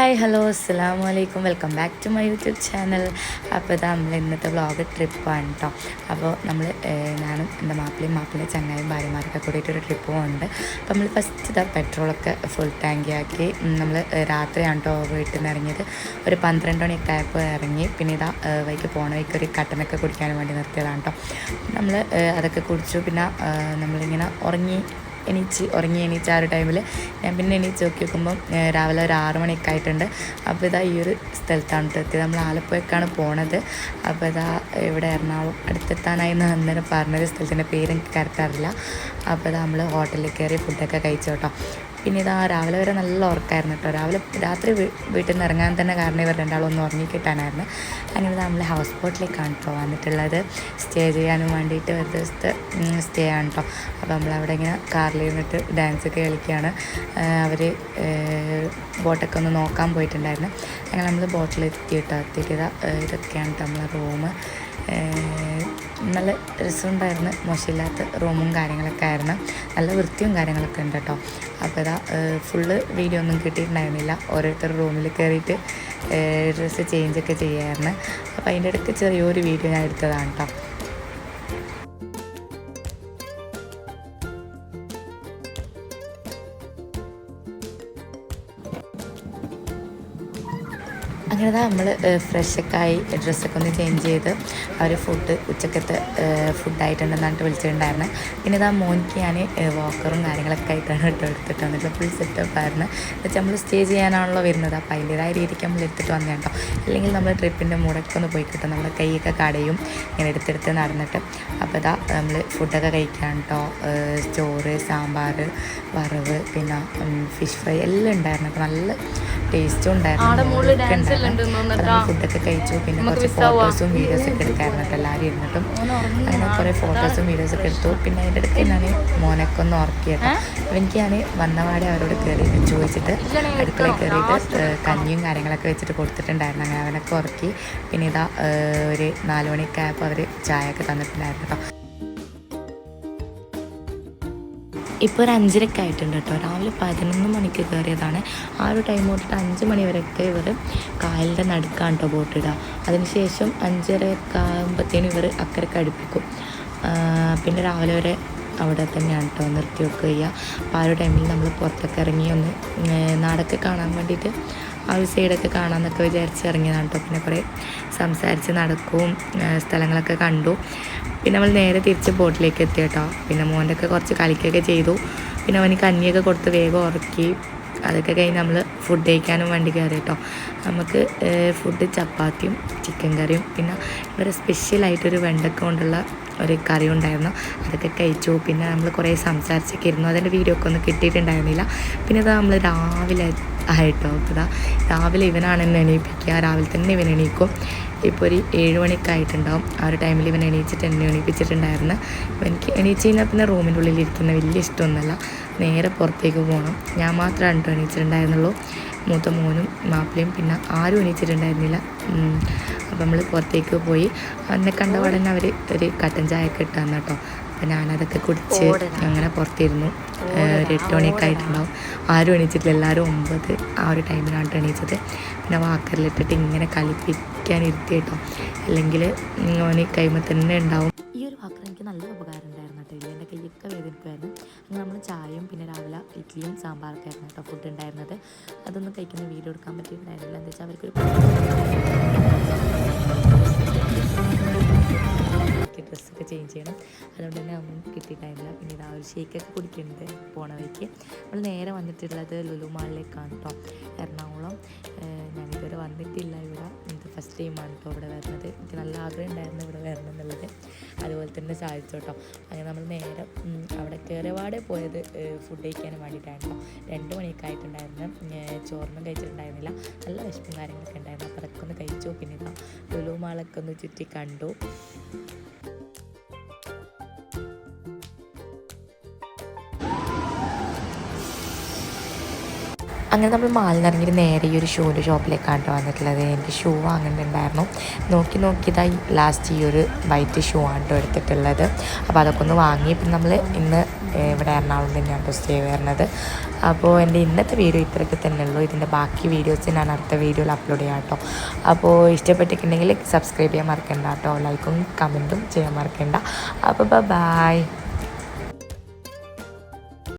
Hi hello അസ്സാം വലൈക്കും welcome back to my YouTube channel അപ്പോൾ ഇതാ നമ്മൾ ഇന്നത്തെ വ്ളോഗ് ട്രിപ്പാണ് കേട്ടോ അപ്പോൾ നമ്മൾ ഞാനും എന്റെ മാപ്പിളയും മാപ്പിളയും ചങ്ങായും ഭാര്യമാരൊക്കെ കൂടിയിട്ടൊരു ട്രിപ്പ് പോകുന്നുണ്ട് അപ്പോൾ നമ്മൾ ഫസ്റ്റ് ഇതാ പെട്രോളൊക്കെ ഫുൾ ടാങ്കിയാക്കി നമ്മൾ രാത്രിയാണ് കേട്ടോ വീട്ടിൽ നിന്ന് ഇറങ്ങിയത്. ഒരു പന്ത്രണ്ട് മണിയൊക്കെ ആയപ്പോൾ ഇറങ്ങി പിന്നെ ഇതാ വൈക്ക് വൈകി പോണ വൈക്ക് ഒരു കട്ടനൊക്കെ കുടിക്കാൻ വേണ്ടി നിർത്തിയതാണ് കേട്ടോ നമ്മൾ അതൊക്കെ കുടിച്ചു പിന്നെ നമ്മളിങ്ങനെ ഉറങ്ങി എണീച്ച് ഉറങ്ങി എണീച്ച ആ ഒരു ടൈമിൽ ഞാൻ പിന്നെ എണീച്ച് നോക്കി നോക്കുമ്പം രാവിലെ ഒരു ആറ് മണിയൊക്കെ ആയിട്ടുണ്ട്. അപ്പോൾ ഇതാ ഈ ഒരു സ്ഥലത്താണ് എത്തിയത്. നമ്മൾ ആലപ്പുഴക്കാണ് പോണത്. അപ്പോൾ ഇതാ ഇവിടെ എറണാകുളം അടുത്തെത്താനായി എന്ന് അന്നേരം പറഞ്ഞൊരു സ്ഥലത്തിന്റെ പേര് എനിക്ക് കറക്റ്റ് അറിയില്ല. അപ്പോൾ ഇതാ നമ്മൾ ഹോട്ടലിൽ കയറി ഫുഡൊക്കെ കഴിച്ചു കേട്ടോ പിന്നെ ഇതാ രാവിലെ വരെ നല്ല ഉറക്കമായിരുന്നു കേട്ടോ രാവിലെ രാത്രി വീട്ടിൽ നിന്ന് ഇറങ്ങാൻ തന്നെ കാരണം ഇവർ രണ്ടാളും ഒന്ന് ഉറങ്ങി കിട്ടാനായിരുന്നു. അങ്ങനെ നമ്മൾ ഹൗസ് ബോട്ടിലേക്കാണ് കേട്ടോ വന്നിട്ടുള്ളത്. സ്റ്റേ ചെയ്യാനും വേണ്ടിയിട്ട് ഒരു ദിവസത്തെ സ്റ്റേ ആണ് കേട്ടോ അപ്പോൾ നമ്മളവിടെ ഇങ്ങനെ കാറിൽ ഇരുന്നിട്ട് ഡാൻസ് ഒക്കെ കളിക്കുകയാണ്. അവർ ബോട്ടൊക്കെ ഒന്ന് നോക്കാൻ പോയിട്ടുണ്ടായിരുന്നു. അങ്ങനെ നമ്മൾ ബോട്ടിൽ എത്തി കേട്ടോ എത്തിയിട്ട് ഇതാ ഇതൊക്കെയാണ് കേട്ടോ നമ്മളെ റൂം നല്ല രസമുണ്ടായിരുന്നു. മോശമില്ലാത്ത റൂമും കാര്യങ്ങളൊക്കെ ആയിരുന്നു. നല്ല വൃത്തിയും കാര്യങ്ങളൊക്കെ ഉണ്ട് കേട്ടോ. അപ്പോൾ ഇതാ ഫുള്ള് വീഡിയോ ഒന്നും കിട്ടിയിട്ടുണ്ടായിരുന്നില്ല. ഓരോരുത്തർ റൂമിൽ കയറിയിട്ട് ഡ്രസ്സ് ചേഞ്ചൊക്കെ ചെയ്യായിരുന്നു. അപ്പോൾ അതിന്റെ ഇടയ്ക്ക് ചെറിയൊരു വീഡിയോ ഞാൻ എടുത്തതാണ് കേട്ടോ. അങ്ങനെ നമ്മൾ ഫ്രഷൊക്കെ ആയി ഡ്രസ്സൊക്കെ ഒന്ന് ചേഞ്ച് ചെയ്ത് അവർ ഫുഡ് ഉച്ചക്കത്തെ ഫുഡായിട്ടുണ്ടെന്നാണ് വിളിച്ചിട്ടുണ്ടായിരുന്നത് പിന്നെ ഇതാ മോനിക്ക് ഞാൻ വാക്കറും കാര്യങ്ങളൊക്കെ ആയിട്ടാണ് കേട്ടോ എടുത്തിട്ട് വന്നിട്ട് ഫുൾ സെറ്റപ്പ് ആയിരുന്നു. എന്നുവെച്ചാൽ നമ്മൾ സ്റ്റേ ചെയ്യാനാണല്ലോ വരുന്നത്. അപ്പോൾ അതിന്റെതായ രീതിക്ക് നമ്മൾ എടുത്തിട്ട് വന്നത് കേട്ടോ. അല്ലെങ്കിൽ നമ്മൾ ട്രിപ്പിന്റെ മുടക്കം ഒന്ന് പോയി കിട്ടും. നമ്മുടെ കൈയൊക്കെ കടയും ഇങ്ങനെ എടുത്തെടുത്ത് നടന്നിട്ട്. അപ്പോൾ ഇതാ നമ്മൾ ഫുഡൊക്കെ കഴിക്കാൻ കേട്ടോ. ചോറ് സാമ്പാർ വറവ് പിന്നെ ഫിഷ് ഫ്രൈ എല്ലാം ഉണ്ടായിരുന്നു. അപ്പോൾ നല്ല ടേസ്റ്റും ഉണ്ടായിരുന്നു. ഫുഡൊക്കെ കഴിച്ചു. പിന്നെ കുറച്ച് ഫോട്ടോസും വീഡിയോസും ഒക്കെ എടുക്കാറുണ്ട് എല്ലാവരും ഇരുന്നിട്ടും. അങ്ങനെ കുറേ ഫോട്ടോസും വീഡിയോസും ഒക്കെ എടുത്തു. പിന്നെ അതിന്റെ അടുത്ത് ഞാൻ മോനൊക്കെ ഒന്ന് ഉറക്കിയത് അപ്പം എനിക്ക് ഞാൻ വന്നപാടെ അവരോട് കയറി ചോദിച്ചിട്ട് അടുക്കളയിൽ കയറിയിട്ട് കഞ്ഞിയും കാര്യങ്ങളൊക്കെ വെച്ചിട്ട് കൊടുത്തിട്ടുണ്ടായിരുന്നു. അങ്ങനെ അവനൊക്കെ ഉറക്കി. പിന്നെ ഇതാ ഒരു നാല് മണിയൊക്കെ ആയപ്പോൾ അവർ ചായ ഒക്കെ തന്നിട്ടുണ്ടായിരുന്നു കേട്ടോ. ഇപ്പോൾ ഒരു അഞ്ചരയൊക്കെ ആയിട്ടുണ്ട് കേട്ടോ. രാവിലെ പതിനൊന്ന് മണിക്ക് കയറിയതാണ്. ആ ഒരു ടൈം തൊട്ടിട്ട് അഞ്ച് മണി വരെയൊക്കെ ഇവർ കായലിന്റെ നടുക്കാണ് കേട്ടോ ബോട്ടിടുക അതിനുശേഷം അഞ്ചരയൊക്കെ ആകുമ്പോഴത്തേനും ഇവർ അക്കരക്ക് അടുപ്പിക്കും. പിന്നെ രാവിലെ വരെ അവിടെ തന്നെയാണ് കേട്ടോ നിർത്തി വെക്കുക അപ്പോൾ ആ ഒരു ടൈമിൽ നമ്മൾ പുറത്തൊക്കെ ഇറങ്ങി ഒന്ന് നാടൊക്കെ കാണാൻ വേണ്ടിയിട്ട് ആ ഒരു സൈഡൊക്കെ കാണാമെന്നൊക്കെ വിചാരിച്ച് ഇറങ്ങിയതാണ് കേട്ടോ. പിന്നെ കുറേ സംസാരിച്ച് നടക്കും സ്ഥലങ്ങളൊക്കെ കണ്ടു. പിന്നെ നമ്മൾ നേരെ തിരിച്ച് ബോട്ടിലേക്ക് എത്തി കേട്ടോ. പിന്നെ മോന്റെ ഒക്കെ കുറച്ച് കളിക്കുകയൊക്കെ ചെയ്തു. പിന്നെ അവന് കഞ്ഞിയൊക്കെ കൊടുത്ത് വേഗം ഉറക്കി. അതൊക്കെ കഴിഞ്ഞ് നമ്മൾ ഫുഡ് കഴിക്കാനും വേണ്ടി കയറി കേട്ടോ. നമുക്ക് ഫുഡ് ചപ്പാത്തിയും ചിക്കൻ കറിയും പിന്നെ ഇവരെ സ്പെഷ്യലായിട്ടൊരു വെണ്ടക്ക കൊണ്ടുള്ള ഒരു കറി ഉണ്ടായിരുന്നു. അതൊക്കെ കഴിച്ചു. പിന്നെ നമ്മൾ കുറേ സംസാരിച്ചൊക്കെ ഇരുന്നു. അതിന്റെ വീഡിയോ ഒക്കെ ഒന്നും കിട്ടിയിട്ടുണ്ടായിരുന്നില്ല. പിന്നെ ഇതാ നമ്മൾ രാവിലെ ആയിട്ടോ? അപ്പോൾ രാവിലെ ഇവനാണ് എന്നെ എണീപ്പിക്കുക. രാവിലെ തന്നെ ഇവൻ എണീക്കും. ഇപ്പോൾ ഒരു ഏഴ് മണിയൊക്കെ ആയിട്ടുണ്ടാവും. ആ ഒരു ടൈമിൽ ഇവൻ എണീച്ചിട്ട് എന്നെ എണീപ്പിച്ചിട്ടുണ്ടായിരുന്നു. എനിക്ക് എണീച്ച് കഴിഞ്ഞാൽ പിന്നെ റൂമിന്റെ ഉള്ളിൽ ഇരിക്കുന്ന വലിയ ഇഷ്ടമൊന്നുമല്ല. നേരെ പുറത്തേക്ക് പോകണം ഞാൻ മാത്രമേ കേട്ടോ എണീച്ചിട്ടുണ്ടായിരുന്നുള്ളൂ. മൂത്ത മോനും മാപ്പിളയും പിന്നെ ആരും എണീച്ചിട്ടുണ്ടായിരുന്നില്ല. അപ്പം നമ്മൾ പുറത്തേക്ക് പോയി. എന്നെ കണ്ട ഉടനെ അവർ ഒരു കട്ടൻ ചായ ഒക്കെ ഇട്ടാന്ന് കേട്ടോ. അപ്പോൾ ഞാനതൊക്കെ കുടിച്ച് അങ്ങനെ പുറത്തിരുന്നു. ഒരു എട്ട് മണിയൊക്കെ ആയിട്ടുണ്ടാവും. ആരും എണീച്ചിട്ടില്ല. എല്ലാവരും ഒമ്പത് ആ ഒരു ടൈമിലാണ് എണീച്ചത്. പിന്നെ വാക്കറിലിട്ടിട്ട് ഇങ്ങനെ കളിപ്പിക്കാൻ ഇരുത്തി കേട്ടോ. അല്ലെങ്കിൽ ഓന് കൈമ തന്നെ ഉണ്ടാവും. ഈ ഒരു വാക്കർ എനിക്ക് നല്ല ഉപകാരം ഉണ്ടായിരുന്നു കേട്ടോ. ഇല്ല എന്റെ കൈയൊക്കെ വേദനിക്കുമായിരുന്നു അങ്ങനെ നമ്മൾ ചായയും പിന്നെ രാവിലെ ഇഡ്ഡലിയും സാമ്പാറൊക്കെ ആയിരുന്നു കേട്ടോ ഫുഡ് ഉണ്ടായിരുന്നത്. അതൊന്നും കഴിക്കുന്ന വീഡിയോ എടുക്കാൻ പറ്റിയിട്ടുണ്ടായിരുന്നില്ല എന്താ വെച്ചാൽ അവർക്കൊരു ചെയ്യണം. അതുകൊണ്ട് തന്നെ ഒന്നും കിട്ടിയിട്ടായിരുന്നില്ല പിന്നെ ഇതാ ഒരു ഷേക്കൊക്കെ കുടിക്കുന്നുണ്ട് പോണ വഴിക്ക്. നമ്മൾ നേരെ വന്നിട്ടുള്ളത് ലുലു മാളിലേക്കാണ് കേട്ടോ എറണാകുളം. ഞാനിതുവരെ വന്നിട്ടില്ല ഇവിടെ. ഇത് ഫസ്റ്റ് ടൈമാണ് കേട്ടോ ഇവിടെ വരുന്നത്. എനിക്ക് നല്ല ആഗ്രഹം ഉണ്ടായിരുന്നു ഇവിടെ വരണം എന്നുള്ളത് അതുപോലെ തന്നെ സാധിച്ചു കേട്ടോ അങ്ങനെ നമ്മൾ നേരെ അവിടെ കയറിവാടെ പോയത് ഫുഡ് കഴിക്കാനും വേണ്ടിയിട്ടാണ് കേട്ടോ രണ്ട് മണിയൊക്കെ ആയിട്ടുണ്ടായിരുന്നു. ചോറിനും കഴിച്ചിട്ടുണ്ടായിരുന്നില്ല. നല്ല വിശപ്പും കാര്യങ്ങളൊക്കെ ഉണ്ടായിരുന്നു. അപ്പോൾ അതൊക്കെ ഒന്ന് കഴിച്ചു. പിന്നെ ലുലു മാളൊക്കെ ഒന്ന് ചുറ്റി കണ്ടു. അങ്ങനെ നമ്മൾ മാലിൽ ഇറങ്ങിയിട്ട് നേരെ ഈ ഒരു ഷൂവിന്റെ ഷോപ്പിലേക്കാണ് വന്നിട്ടുള്ളത്. എനിക്ക് ഷൂ വാങ്ങുന്നുണ്ടായിരുന്നു നോക്കി നോക്കിയതാ ലാസ്റ്റ് ഈ ഒരു വൈറ്റ് ഷൂ ആണ് കേട്ടോ എടുത്തിട്ടുള്ളത്. അപ്പോൾ അതൊക്കെ ഒന്ന് വാങ്ങി. പിന്നെ നമ്മൾ ഇന്ന് ഇവിടെ എറണാകുളം തന്നെയാണ് ഇപ്പോൾ സ്റ്റേ വരുന്നത്. അപ്പോൾ എന്റെ ഇന്നത്തെ വീഡിയോ ഇത്രയൊക്കെ തന്നെ ഉള്ളൂ. ഇതിന്റെ ബാക്കി വീഡിയോസ് ഞാൻ അടുത്ത വീഡിയോയിൽ അപ്ലോഡ് ചെയ്യാം കേട്ടോ അപ്പോൾ ഇഷ്ടപ്പെട്ടിട്ടുണ്ടെങ്കിൽ സബ്സ്ക്രൈബ് ചെയ്യാൻ മറക്കണ്ട കേട്ടോ ലൈക്കും കമന്റും ചെയ്യാൻ മറക്കണ്ട. അപ്പോൾ ബൈ